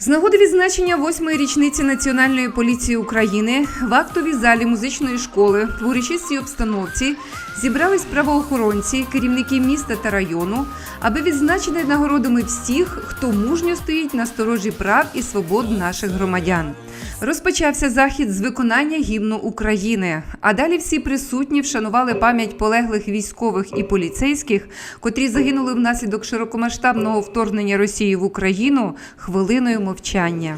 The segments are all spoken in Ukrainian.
З нагоди відзначення восьмої річниці Національної поліції України в актовій залі музичної школи в урочистій обстановці зібрались правоохоронці, керівники міста та району, аби відзначити нагородами всіх, хто мужньо стоїть на сторожі прав і свобод наших громадян. Розпочався захід з виконання гімну України. А далі всі присутні вшанували пам'ять полеглих військових і поліцейських, котрі загинули внаслідок широкомасштабного вторгнення Росії в Україну хвилиною мовчання.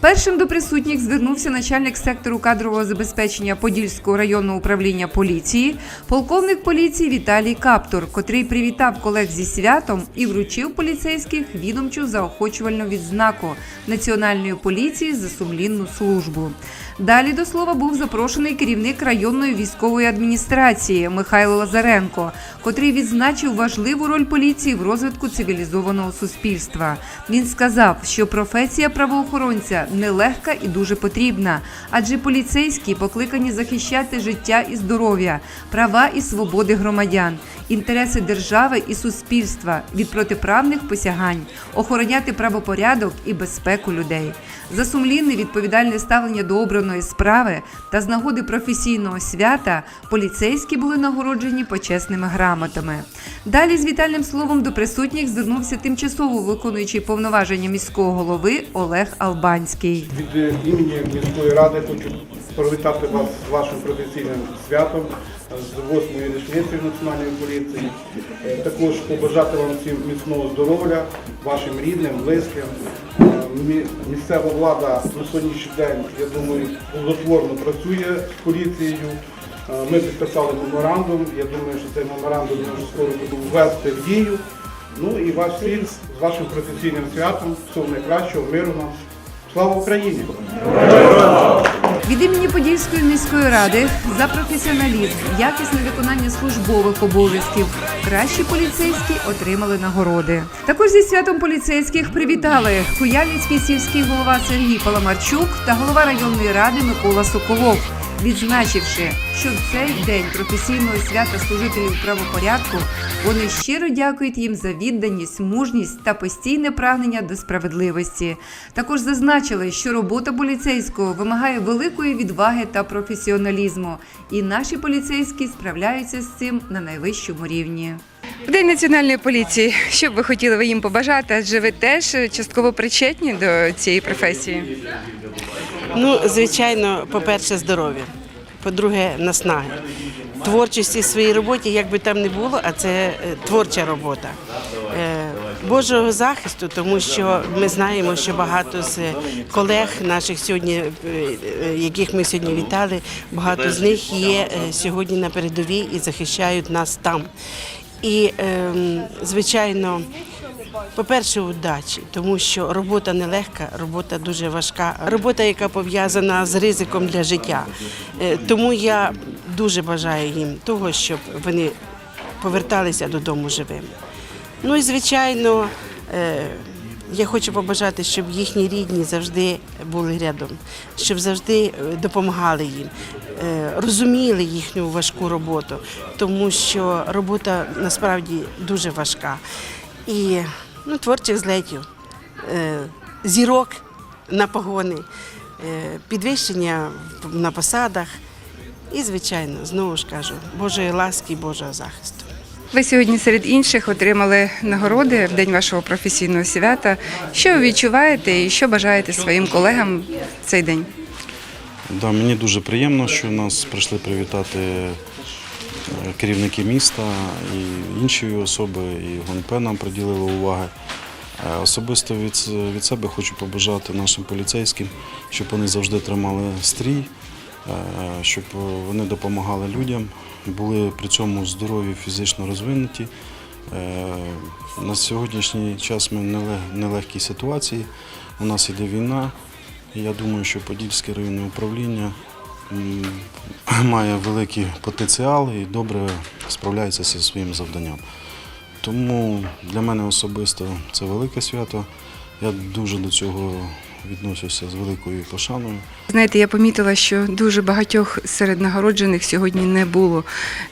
Першим до присутніх звернувся начальник сектору кадрового забезпечення Подільського районного управління поліції, полковник поліції Віталій Каптур, котрий привітав колег зі святом і вручив поліцейських відомчу заохочувальну відзнаку Національної поліції за сумлінну службу. Далі до слова був запрошений керівник районної військової адміністрації Михайло Лазаренко, котрий відзначив важливу роль поліції в розвитку цивілізованого суспільства. Він сказав, що професія правоохоронця нелегка і дуже потрібна, адже поліцейські покликані захищати життя і здоров'я, права і свободи громадян, інтереси держави і суспільства від протиправних посягань, охороняти правопорядок і безпеку людей. За сумлінне відповідальне ставлення до обраної справи та з нагоди професійного свята поліцейські були нагороджені почесними грамотами. Далі з вітальним словом до присутніх звернувся тимчасово виконуючий повноваження міського голови Олег Албанський. Від е, імені міської ради хочу привітати вас з вашим професійним святом, з восьмою річницею національної поліції. Е, Також побажати вам всім міцного здоров'я, вашим рідним, близьким. Е, Місцева влада на сьогоднішній день, я думаю, плодотворно працює з поліцією. Ми підписали меморандум. Я думаю, що цей меморандум ми вже скоро будемо ввести в дію. Ну і ваш всіх з вашим професійним святом, всього найкращого, миру нам. Слава Україні! Від імені Подільської міської ради за професіоналізм, якісне виконання службових обов'язків кращі поліцейські отримали нагороди. Також зі святом поліцейських привітали Куяльницький сільський голова Сергій Паламарчук та голова районної ради Микола Соколов, відзначивши, що в цей день професійного свята служителів правопорядку вони щиро дякують їм за відданість, мужність та постійне прагнення до справедливості. Також зазначили, що робота поліцейського вимагає великої відваги та професіоналізму, і наші поліцейські справляються з цим на найвищому рівні. В День національної поліції, що б ви хотіли ви їм побажати? Адже ви теж частково причетні до цієї професії. Ну, звичайно, по-перше, здоров'я. По-друге, наснаги. Творчості в своїй роботі, як би там не було, а це е, творча робота. Е, Божого захисту, тому що ми знаємо, що багато з колег наших сьогодні, е, яких ми сьогодні вітали, багато з них є сьогодні на передовій і захищають нас там. І, ем, звичайно, по-перше, удачі, тому що робота нелегка, робота дуже важка, робота, яка пов'язана з ризиком для життя. Е, Тому я дуже бажаю їм того, щоб вони поверталися додому живими. Ну і звичайно, е, я хочу побажати, щоб їхні рідні завжди були рядом, щоб завжди е, допомагали їм, розуміли їхню важку роботу, тому що робота насправді дуже важка. І ну, творчих злетів, е, зірок на погони, е, підвищення на посадах. І, звичайно, знову ж кажу, Божої ласки Божого захисту. Ви сьогодні серед інших отримали нагороди в день вашого професійного свята. Що ви відчуваєте і що бажаєте своїм колегам в цей день? Да, мені дуже приємно, що нас прийшли привітати керівники міста і інші особи, і ГУНП нам приділили уваги. Е, Особисто від, від себе хочу побажати нашим поліцейським, щоб вони завжди тримали стрій, е, щоб вони допомагали людям, були при цьому здорові, фізично розвинуті. Е, На сьогоднішній час ми в нелег- нелегкій ситуації. У нас іде війна. І Я думаю, що Подільське районне управління має великий потенціал і добре справляється зі своїм завданням. Тому для мене особисто це велике свято. Я дуже до цього відношуся з великою пошаною. Знаєте, я помітила, що дуже багатьох серед нагороджених сьогодні не було.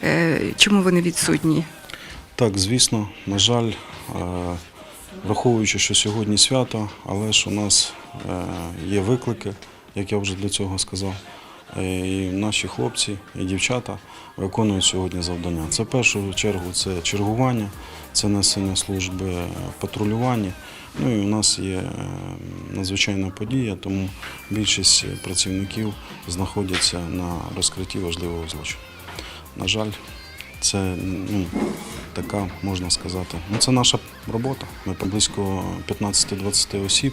Е, Чому вони відсутні? Так, звісно, на жаль, е, враховуючи, що сьогодні свято, але ж у нас е, є виклики, як я вже для цього сказав. Е, І наші хлопці і дівчата виконують сьогодні завдання. Це в першу чергу це чергування, це несення служби патрулювання. Ну і у нас є е, надзвичайна подія, тому більшість працівників знаходяться на розкритті важливого злочину. На жаль, це ну, така, можна сказати, ну, це наша робота. Ми близько 15-20 осіб.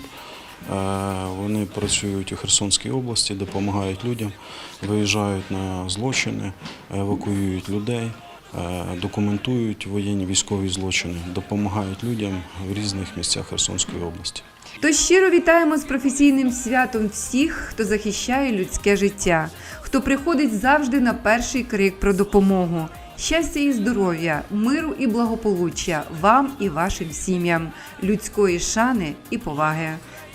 Е, Вони працюють у Херсонській області, допомагають людям, виїжджають на злочини, евакуюють людей, е, документують воєнні військові злочини, допомагають людям в різних місцях Херсонської області. Тож щиро вітаємо з професійним святом всіх, хто захищає людське життя, хто приходить завжди на перший крик про допомогу. Щастя і здоров'я, миру і благополуччя вам і вашим сім'ям, людської шани і поваги.